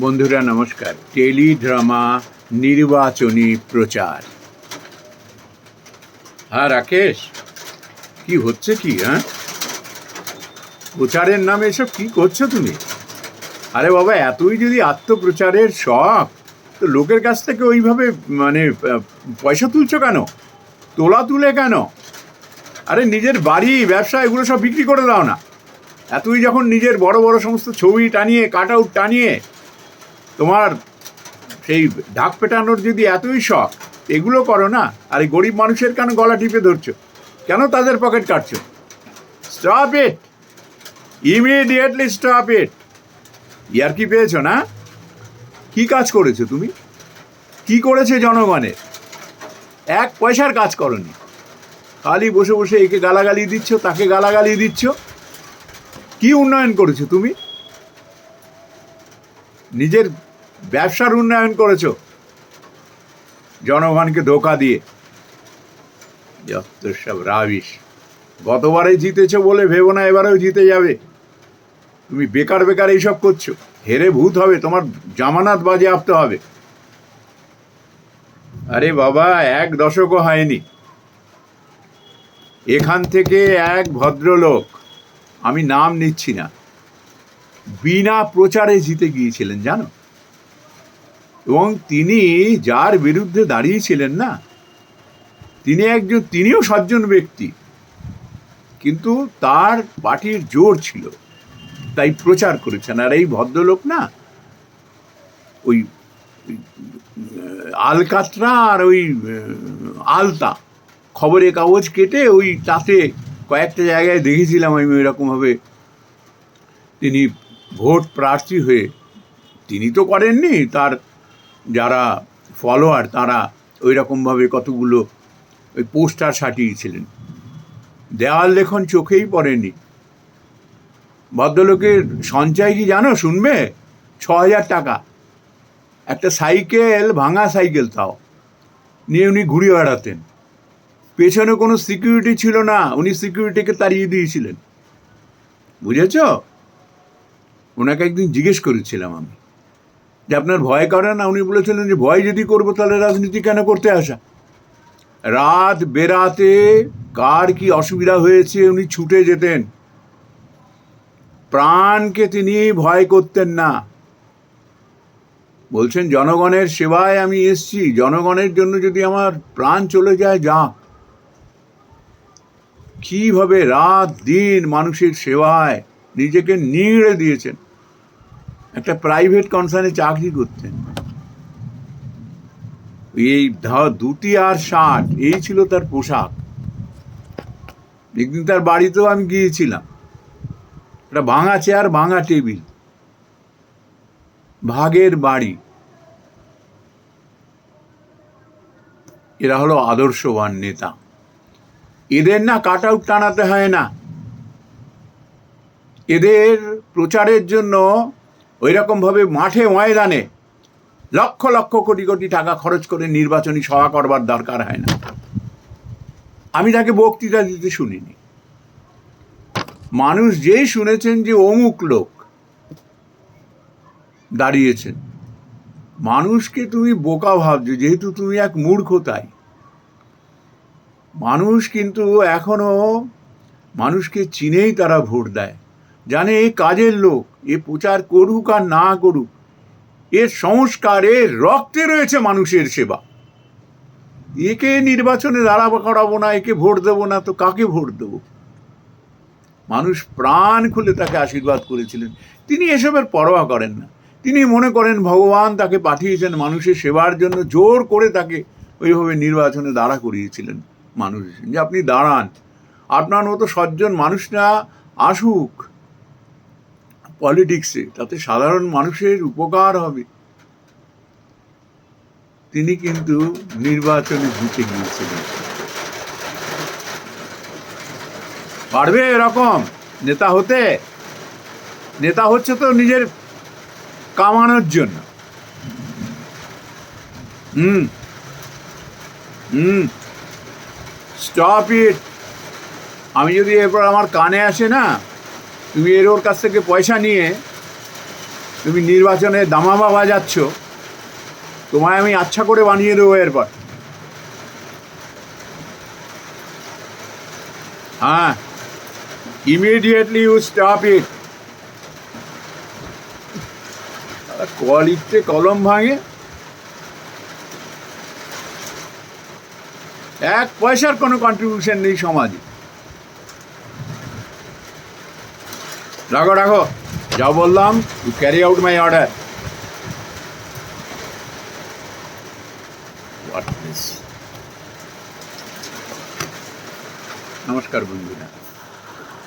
বন্ধুরা, নমস্কার। টেলিড্রামা, নির্বাচনী প্রচার। হ্যাঁ রাকেশ? কি হচ্ছে কি হ্যাঁ? প্রচারের নামে এসব কি করছ তুমি? আরে বাবা, এতই যদি আত্মপ্রচারের শখ, তো লোকের কাছ থেকে ওইভাবে মানে পয়সা তুলছো কেন? তোলা তুলে কেন? আরে, নিজের বাড়ি, ব্যবসা, এগুলো সব বিক্রি করে দাও না। এতই যখন নিজের বড় বড় সমস্ত ছবি টানিয়ে কাট আউট টানিয়ে তোমার সেই ঢাক পেটানোর যদি এতই শখ, এগুলো করো না। আর এই গরিব মানুষের কেন গলা টিপে ধরছো? কেন তাদের pocket কাটছো? Stop it immediately stop it ইয়ার কি পেয়েছ না? কি কাজ করেছ তুমি? কি করেছে জনগণের এক পয়সার কাজ করনি। খালি বসে বসে একে গালাগালি দিচ্ছ, তাকে গালাগালি দিচ্ছ। কি উন্নয়ন করেছ তুমি? নিজের ব্যবসার উন্নয়ন করেছ। জনগণকে ধোকা দিয়ে। যত সব রাবিশ। গতবারে জিতেছো বলে ভেবো না, এবারেও জিতে যাবে। তুমি বেকার বেকার এইসব করছ। হেরে ভূত হবে, তোমার জামানাত বাজে আপতে হবে। আরে বাবা, এক দশকও হয়নি। এখান থেকে এক ভদ্রলোক, আমি নাম নিচ্ছি না। বিনা প্রচারে জিতে গিয়েছিলেন, জানো? এবং তিনি যার বিরুদ্ধে দাঁড়িয়েছিলেন না, তিনি একজন, তিনিও সজ্জন ব্যক্তি, কিন্তু তার পার্টির জোর ছিল, তাই প্রচার করেছেন। আর এই ভদ্রলোক না, ওই আলকাতরা আর ওই আলতা খবরের কাগজ কেটে ওই তাতে কয়েকটা জায়গায় দেখেছিলাম আমি ওইরকমভাবে। তিনি ভোট প্রার্থী হয়ে তিনি তো করেননি, তার যারা ফলোয়ার তারা ওই রকমভাবে কতগুলো ওই পোস্টার সাটিয়েছিলেন দেওয়াল লেখন চোখেই পড়েনি। ভদ্রলোকের সঞ্চয় কি জানো শুনবে? ছ হাজার টাকা। একটা সাইকেল, ভাঙা সাইকেল তাও। নিয়ে উনি ঘুরে বেড়াতেন। পেছনে কোনো সিকিউরিটি ছিল না, উনি সিকিউরিটিকে তাড়িয়ে দিয়েছিলেন। বুঝেছ? ওনাকে একদিন জিজ্ঞেস করেছিলাম আমি যে আপনার ভয় করে না? উনি বলেছিলেন যে, ভয় যদি করব তাহলে রাজনীতি কেন করতে আসা? রাত বেরাতে কার কি অসুবিধা হয়েছে উনি ছুটে যেতেন। প্রাণকে তিনি ভয় করতেন না। বলছেন, জনগণের সেবায় আমি এসছি। জনগণের জন্য যদি আমার প্রাণ চলে যায়, যা। কীভাবে রাত দিন মানুষের সেবায় নিজেকে নিংড়ে দিয়েছেন। একটা প্রাইভেট কনসার্নে চাকরি করতেন। এই ধুতি আর শার্ট এই ছিল তার পোশাক। একদিন তার বাড়িতেও আমি গিয়েছিলাম। একটা ভাঙা চেয়ার ভাঙা টেবিল ভাগের বাড়ি। এরা হলো আদর্শবান নেতা। এদের না কাট আউট টানাতে হয় না। এদের প্রচারের জন্য ওই রকমভাবে মাঠে ময়দানে লক্ষ লক্ষ কোটি কোটি টাকা খরচ করে নির্বাচনী সভা করবার দরকার হয় না। আমি তাকে বক্তৃতা দিতে শুনিনি। মানুষ যেই শুনেছেন যে অমুক লোক দাঁড়িয়েছেন, মানুষকে তুমি বোকা ভাবছ, যেহেতু তুমি এক মূর্খ তাই। মানুষ কিন্তু এখনও মানুষকে চিনেই তারা ভোট দেয়। জানে এ কাজের লোক, এ প্রচার করুক আর না করুক এর সংস্কার রক্তে রয়েছে মানুষের সেবা। একে নির্বাচনে দাঁড়াবো করাবো না, একে ভোট দেবো না, তো কাকে ভোট দেবো? মানুষ প্রাণ খুলে তাকে আশীর্বাদ করেছিলেন। তিনি এসবের পরোয়া করেন না। তিনি মনে করেন, ভগবান তাকে পাঠিয়েছেন, মানুষের সেবার জন্য জোর করে তাকে ওইভাবে নির্বাচনে দাঁড়া করিয়েছিলেন মানুষ। যে আপনি দাঁড়ান, আপনার মতো সজ্জন মানুষরা আসুক। পলিটিক্সে তাতে সাধারণ মানুষের উপকার হবে। তিনি কিন্তু নির্বাচনে জিতে গিয়েছিলেন। পারবে এরকম? নেতা হতে? নেতা হচ্ছে তো নিজের কামানোর জন্য। হুম। হুম। স্টপ ইট আমি যদি এরপর আমার কানে আসে না তুমি এর ওর কাছ থেকে পয়সা নিয়ে তুমি নির্বাচনে দামামা বাজাচ্ছ, তোমায় আমি আচ্ছা করে বানিয়ে দেবো এরপর। হ্যাঁ ইমিডিয়েটলি ইউ স্টপ ইট কল ইচ্ছে কলম ভাঙে। এক পয়সার কোনো কন্ট্রিবিউশন নেই সমাজে। রাখো রাখো। যা বললাম you carry out my order নমস্কার বন্ধুরা।